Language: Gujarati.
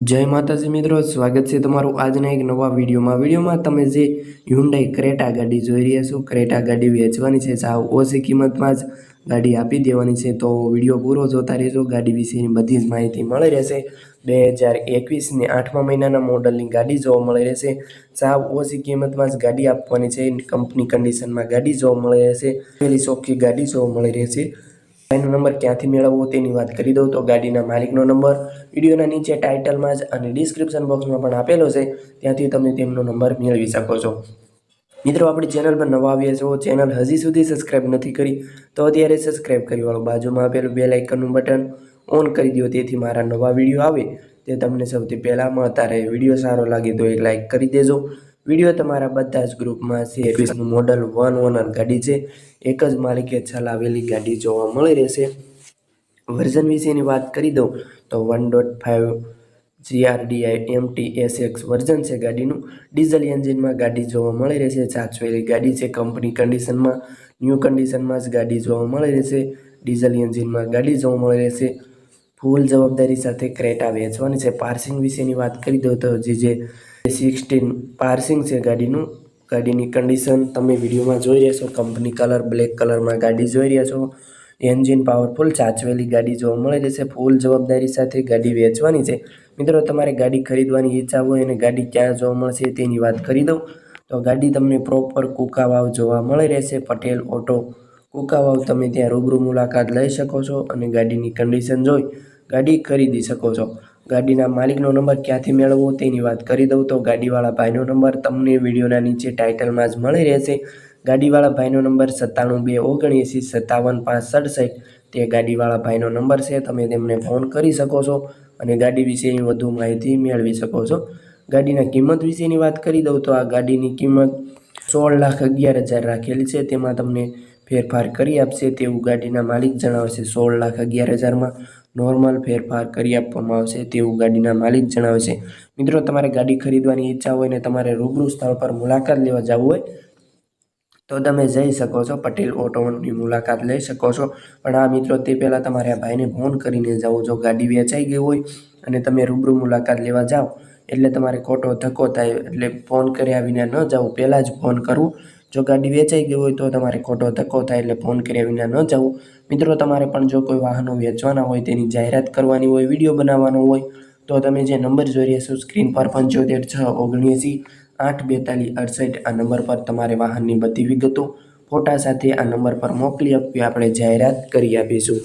જય માતાજી મિત્રો, સ્વાગત છે તમારું આજના એક નવા વિડીયોમાં. વિડીયોમાં તમે જે હ્યુન્ડાઈ ક્રેટા ગાડી જોઈ રહ્યા છો ક્રેટા ગાડી વેચવાની છે, સાવ ઓછી કિંમતમાં જ ગાડી આપી દેવાની છે. તો વીડિયો પૂરો જોતા રહેજો, ગાડી વિશેની બધી જ માહિતી મળી રહેશે. બે હજાર એકવીસની આઠમા મહિનાના મોડલની ગાડી જોવા મળી રહેશે. સાવ ઓછી કિંમતમાં જ ગાડી આપવાની છે. કંપની કન્ડિશનમાં ગાડી જોવા મળી રહેશે. પેલી ચોખ્ખી ગાડી જોવા મળી રહેશે. ગાડીનો નંબર ક્યાંથી મેળવવો તેની વાત કરી દઉં. તો ગાડીના માલિકનો નંબર વિડીયોના નીચે ટાઇટલમાં જ અને ડિસ્ક્રિપ્શન બોક્સમાં પણ આપેલો છે. ત્યાંથી તમે તેમનો નંબર મેળવી શકો છો. મિત્રો, આપણી ચેનલ પર નવા આવ્યા છો ચેનલ હજી સુધી સબસ્ક્રાઇબ નથી કરી, તો અત્યારે સબસ્ક્રાઇબ કરી વાળો બાજુમાં આપેલું બે લાઇકનનું બટન ઓન કરી દો. તેથી મારા નવા વીડિયો આવે તે તમને સૌથી પહેલાં મળતા રહે. વીડિયો સારો લાગે તો એક લાઇક કરી દેજો. વીડિયો તમારા બધા જ ગ્રુપમાં છે. એકવીસનું મોડલ વન ઓનર ગાડી છે. એક જ માલિકે ચલાવેલી ગાડી જોવા મળી રહેશે. વર્ઝન વિશેની વાત કરી દઉં તો one dot five G R D I M T S X version છે ગાડીનું. ડીઝલ એન્જિનમાં ગાડી જોવા મળી રહેશે. સાચવેલી ગાડી છે. કંપની કન્ડિશનમાં ન્યૂ કન્ડિશનમાં જ ગાડી જોવા મળી રહેશે. ડીઝલ એન્જિનમાં ગાડી જોવા મળી રહેશે. ફૂલ જવાબદારી સાથે ક્રેટા વેચવાની છે. પાર્સિંગ વિશેની વાત કરી દઉં તો જે જે સિક્સટીન પાર્સિંગ છે ગાડીનું. ગાડીની કન્ડિશન તમે વિડીયોમાં જોઈ રહ્યા છો. કંપની કલર બ્લેક કલરમાં ગાડી જોઈ રહ્યા છો. એન્જિન પાવરફુલ ચાચવેલી ગાડી જોવા મળી રહેશે ફૂલ જવાબદારી સાથે ગાડી વેચવાની છે. મિત્રો, તમારે ગાડી ખરીદવાની ઈચ્છા હોય અને ગાડી ક્યાં જોવા મળશે તેની વાત કરી દઉં. તો ગાડી તમને પ્રોપર કુકાવાવ જોવા મળી રહેશે. પટેલ ઓટો કુકાવાવ તમે ત્યાં રૂબરૂ મુલાકાત લઈ શકો છો અને ગાડીની કન્ડિશન જોઈ ગાડી ખરીદી શકો છો. ગાડીના માલિકનો નંબર ક્યાંથી મેળવવો તેની વાત કરી દઉં તો ગાડીવાળા ભાઈનો નંબર તમને વિડીયોના નીચે ટાઇટલમાં જ મળી રહેશે. ગાડીવાળા ભાઈનો નંબર સત્તાણું બે ઓગણએંસી સત્તાવન પાંચ સડસઠ તે ગાડીવાળા ભાઈનો નંબર છે, તમે તેમને ફોન કરી શકો છો અને ગાડી વિશેની વધુ માહિતી મેળવી શકો છો. ગાડીના કિંમત વિશેની વાત કરી દઉં તો આ ગાડીની કિંમત સોળ લાખ અગિયાર હજાર રાખેલી છે. તેમાં તમને ફેરફાર કરી આપશે તેવું ગાડીના માલિક જણાવશે સોળ લાખ અગિયાર હજારમાં. નોર્મલ ફેરફાર કરી આપવામાં આવશે તેવું ગાડીના માલિક જણાવશે મિત્રો, તમારે ગાડી ખરીદવાની ઈચ્છા હોય ને તમારે રૂબરૂ સ્થળ પર મુલાકાત લેવા જવું હોય, તો તમે જઈ શકો છો પટેલ ઓટોની મુલાકાત લઈ શકો છો. પણ આ મિત્રો, તે પહેલાં તમારે આ ભાઈને ફોન કરીને જાઓ. જો ગાડી વેચાઈ ગઈ હોય અને તમે રૂબરૂ મુલાકાત લેવા જાઓ, એટલે તમારે ખોટો ધક્કો થાય. એટલે ફોન કર્યા વિના ન જવું પહેલાં જ ફોન કરવું. જો ગાડી વેચાઈ ગઈ હોય તો તમારે ખોટો ધક્કો થાય એટલે ફોન કર્યા વિના ન જવું મિત્રો, તમારે પણ જો કોઈ વાહનો વેચવાના હોય, તેની જાહેરાત કરવાની હોય, વીડિયો બનાવવાનો હોય, તો તમે જે નંબર જોઈ રહ્યા છો, સ્ક્રીન પર પંચોતેર છ ઓગણએંસી આઠ બેતાલીસ અડસઠ, આ નંબર પર તમારે વાહનની બધી વિગતો ફોટા સાથે આ નંબર પર મોકલી આપવી, આપણે જાહેરાત કરી આપીશું.